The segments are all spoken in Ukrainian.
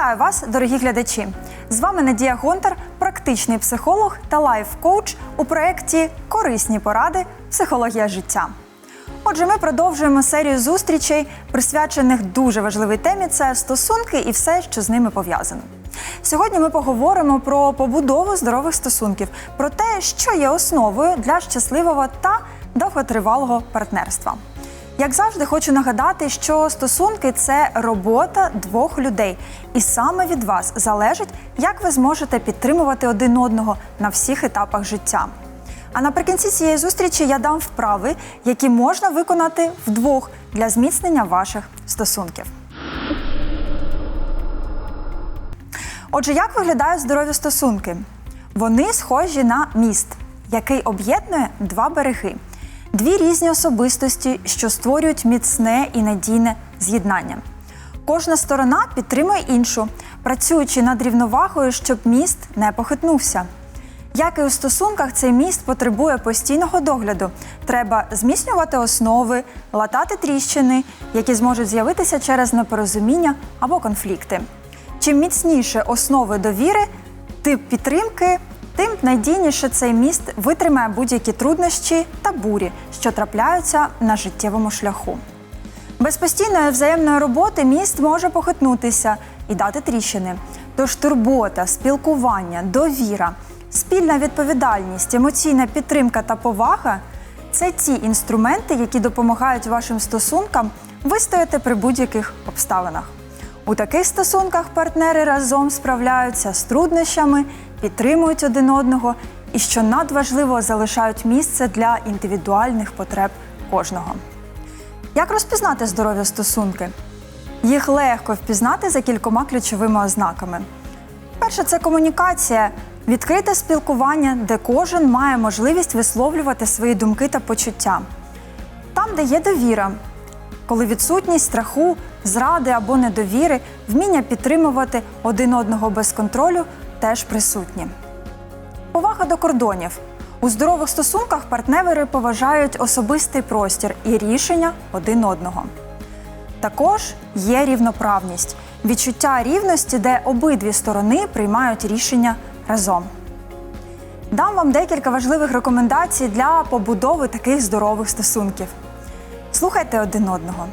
Вітаю вас, дорогі глядачі! З вами Надія Гонтар, практичний психолог та лайф-коуч у проєкті Корисні поради Психологія життя. Отже, ми продовжуємо серію зустрічей, присвячених дуже важливій темі це стосунки і все, що з ними пов'язано. Сьогодні ми поговоримо про побудову здорових стосунків, про те, що є основою для щасливого та довготривалого партнерства. Як завжди, хочу нагадати, що стосунки це робота двох людей, і саме від вас залежить, як ви зможете підтримувати один одного на всіх етапах життя. А наприкінці цієї зустрічі я дам вправи, які можна виконати вдвох для зміцнення ваших стосунків. Отже, як виглядають здорові стосунки? Вони схожі на міст, який об'єднує два береги, дві різні особистості, що створюють міцне і надійне з'єднання. Кожна сторона підтримує іншу, працюючи над рівновагою, щоб міст не похитнувся. Як і у стосунках, цей міст потребує постійного догляду. Треба зміцнювати основи, латати тріщини, які зможуть з'явитися через непорозуміння або конфлікти. Чим міцніше основи довіри, тип підтримки, тим надійніше цей міст витримає будь-які труднощі та бурі, що трапляються на життєвому шляху. Без постійної взаємної роботи міст може похитнутися і дати тріщини. Тож турбота, спілкування, довіра, спільна відповідальність, емоційна підтримка та повага це ті інструменти, які допомагають вашим стосункам вистояти при будь-яких обставинах. У таких стосунках партнери разом справляються з труднощами, підтримують один одного і, що надважливо, залишають місце для індивідуальних потреб кожного. Як розпізнати здорові стосунки? Їх легко впізнати за кількома ключовими ознаками. Перше це комунікація, відкрите спілкування, де кожен має можливість висловлювати свої думки та почуття. Там, де є довіра, коли відсутність страху, зради або недовіри, вміння підтримувати один одного без контролю теж присутні. Повага до кордонів. У здорових стосунках партнери поважають особистий простір і рішення один одного. Також є рівноправність, відчуття рівності, де обидві сторони приймають рішення разом. Дам вам декілька важливих рекомендацій для побудови таких здорових стосунків. Слухайте один одного.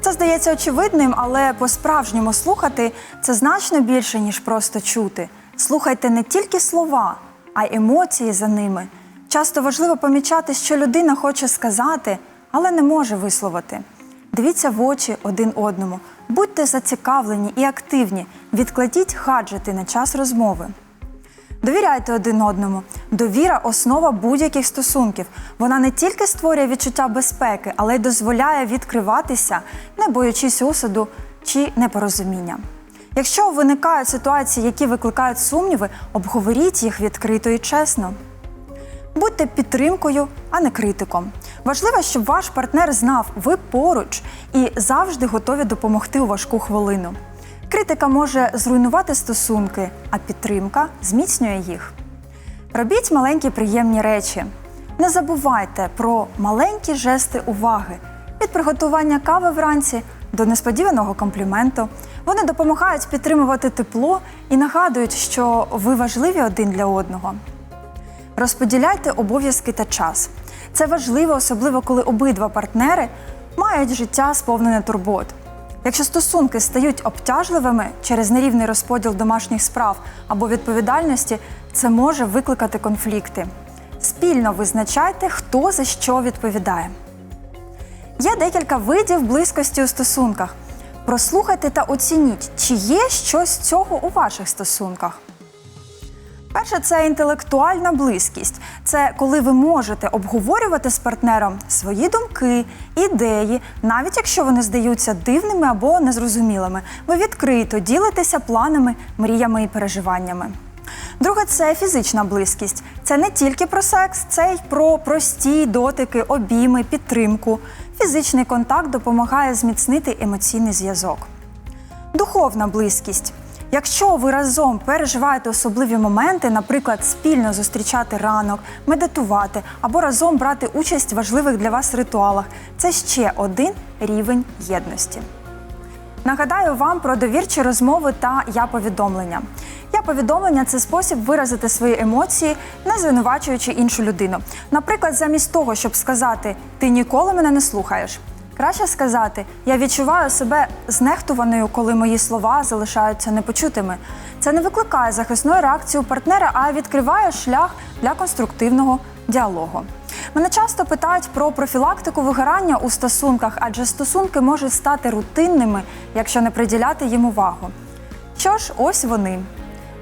Це здається очевидним, але по-справжньому слухати це значно більше, ніж просто чути. Слухайте не тільки слова, а й емоції за ними. Часто важливо помічати, що людина хоче сказати, але не може висловити. Дивіться в очі один одному, будьте зацікавлені і активні, відкладіть гаджети на час розмови. Довіряйте один одному. Довіра основа будь-яких стосунків. Вона не тільки створює відчуття безпеки, але й дозволяє відкриватися, не боячись осуду чи непорозуміння. Якщо виникають ситуації, які викликають сумніви, обговоріть їх відкрито і чесно. Будьте підтримкою, а не критиком. Важливо, щоб ваш партнер знав, ви поруч і завжди готові допомогти у важку хвилину. Критика може зруйнувати стосунки, а підтримка зміцнює їх. Робіть маленькі приємні речі. Не забувайте про маленькі жести уваги від приготування кави вранці до несподіваного компліменту. Вони допомагають підтримувати тепло і нагадують, що ви важливі один для одного. Розподіляйте обов'язки та час. Це важливо, особливо коли обидва партнери мають життя сповнене турбот. Якщо стосунки стають обтяжливими через нерівний розподіл домашніх справ або відповідальності, це може викликати конфлікти. Спільно визначайте, хто за що відповідає. Є декілька видів близькості у стосунках. Прослухайте та оцініть, чи є щось цього у ваших стосунках. Перше, це інтелектуальна близькість. Це коли ви можете обговорювати з партнером свої думки, ідеї, навіть якщо вони здаються дивними або незрозумілими. Ви відкрито ділитеся планами, мріями і переживаннями. Друге це фізична близькість. Це не тільки про секс, це й про прості дотики, обійми, підтримку. Фізичний контакт допомагає зміцнити емоційний зв'язок. Духовна близькість. Якщо ви разом переживаєте особливі моменти, наприклад, спільно зустрічати ранок, медитувати або разом брати участь в важливих для вас ритуалах, це ще один рівень єдності. Нагадаю вам про довірчі розмови та я повідомлення. Я повідомлення це спосіб виразити свої емоції, не звинувачуючи іншу людину. Наприклад, замість того, щоб сказати Ти ніколи мене не слухаєш. Краще сказати, я відчуваю себе знехтуваною, коли мої слова залишаються непочутими. Це не викликає захисної реакції у партнера, а відкриває шлях для конструктивного діалогу. Мене часто питають про профілактику вигорання у стосунках, адже стосунки можуть стати рутинними, якщо не приділяти їм увагу. Що ж, ось вони.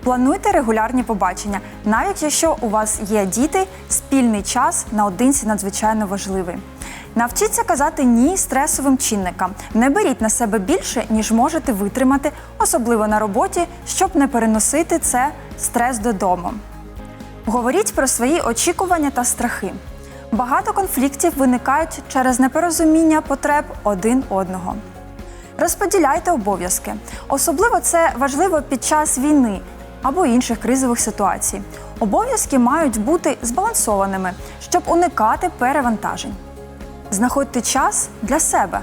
Плануйте регулярні побачення, навіть якщо у вас є діти, спільний час наодинці надзвичайно важливий. Навчіться казати ні стресовим чинникам. Не беріть на себе більше, ніж можете витримати, особливо на роботі, щоб не переносити це стрес додому. Говоріть про свої очікування та страхи. Багато конфліктів виникають через непорозуміння потреб один одного. Розподіляйте обов'язки. Особливо це важливо під час війни або інших кризових ситуацій. Обов'язки мають бути збалансованими, щоб уникати перевантажень. Знаходьте час для себе.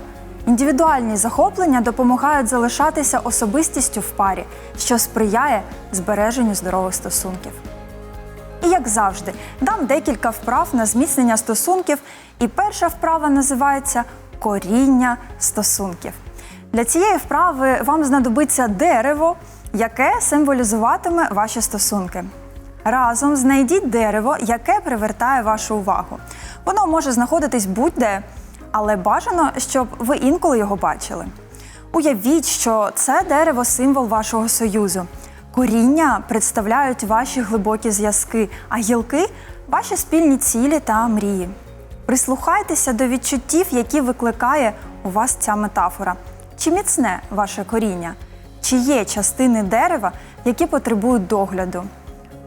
Індивідуальні захоплення допомагають залишатися особистістю в парі, що сприяє збереженню здорових стосунків. І як завжди, дам декілька вправ на зміцнення стосунків. І перша вправа називається коріння стосунків. Для цієї вправи вам знадобиться дерево, яке символізуватиме ваші стосунки. Разом знайдіть дерево, яке привертає вашу увагу. Воно може знаходитись будь-де, але бажано, щоб ви інколи його бачили. Уявіть, що це дерево символ вашого союзу. Коріння представляють ваші глибокі зв'язки, а гілки ваші спільні цілі та мрії. Прислухайтеся до відчуттів, які викликає у вас ця метафора. Чи міцне ваше коріння? Чи є частини дерева, які потребують догляду?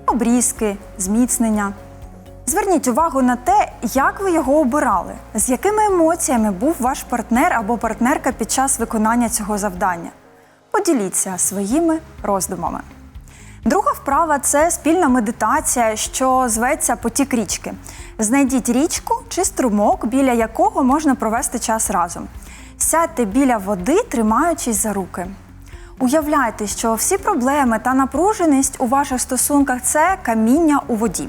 Обрізки, зміцнення. Зверніть увагу на те, як ви його обирали, з якими емоціями був ваш партнер або партнерка під час виконання цього завдання. Поділіться своїми роздумами. Друга вправа це спільна медитація, що зветься потік річки. Знайдіть річку чи струмок, біля якого можна провести час разом. Сядьте біля води, тримаючись за руки. Уявляйте, що всі проблеми та напруженість у ваших стосунках це каміння у воді.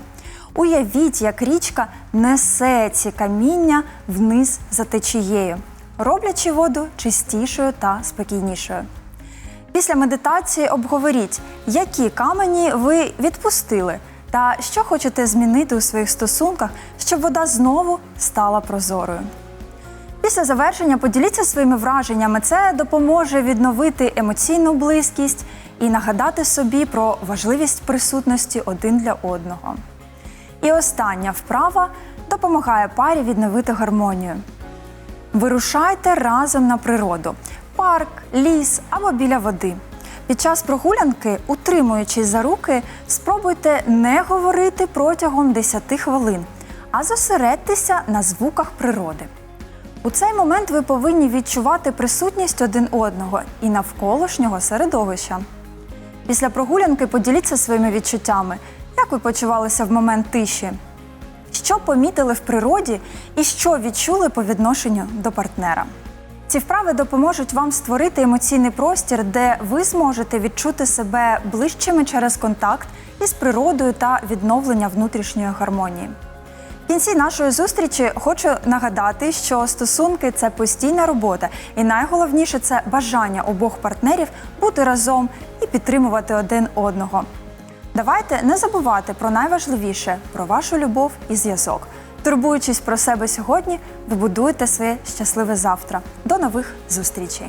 Уявіть, як річка несе ці каміння вниз за течією, роблячи воду чистішою та спокійнішою. Після медитації обговоріть, які камені ви відпустили, та що хочете змінити у своїх стосунках, щоб вода знову стала прозорою. Після завершення поділіться своїми враженнями. Це допоможе відновити емоційну близькість і нагадати собі про важливість присутності один для одного. І остання вправа допомагає парі відновити гармонію. Вирушайте разом на природу, парк, ліс або біля води. Під час прогулянки, утримуючись за руки, спробуйте не говорити протягом 10 хвилин, а зосередьтеся на звуках природи. У цей момент ви повинні відчувати присутність один одного і навколишнього середовища. Після прогулянки поділіться своїми відчуттями, як ви почувалися в момент тиші, що помітили в природі і що відчули по відношенню до партнера. Ці вправи допоможуть вам створити емоційний простір, де ви зможете відчути себе ближчими через контакт із природою та відновлення внутрішньої гармонії. В кінці нашої зустрічі хочу нагадати, що стосунки це постійна робота, і найголовніше це бажання обох партнерів бути разом і підтримувати один одного. Давайте не забувати про найважливіше про вашу любов і зв'язок. Турбуючись про себе сьогодні, ви будуєте своє щасливе завтра. До нових зустрічей!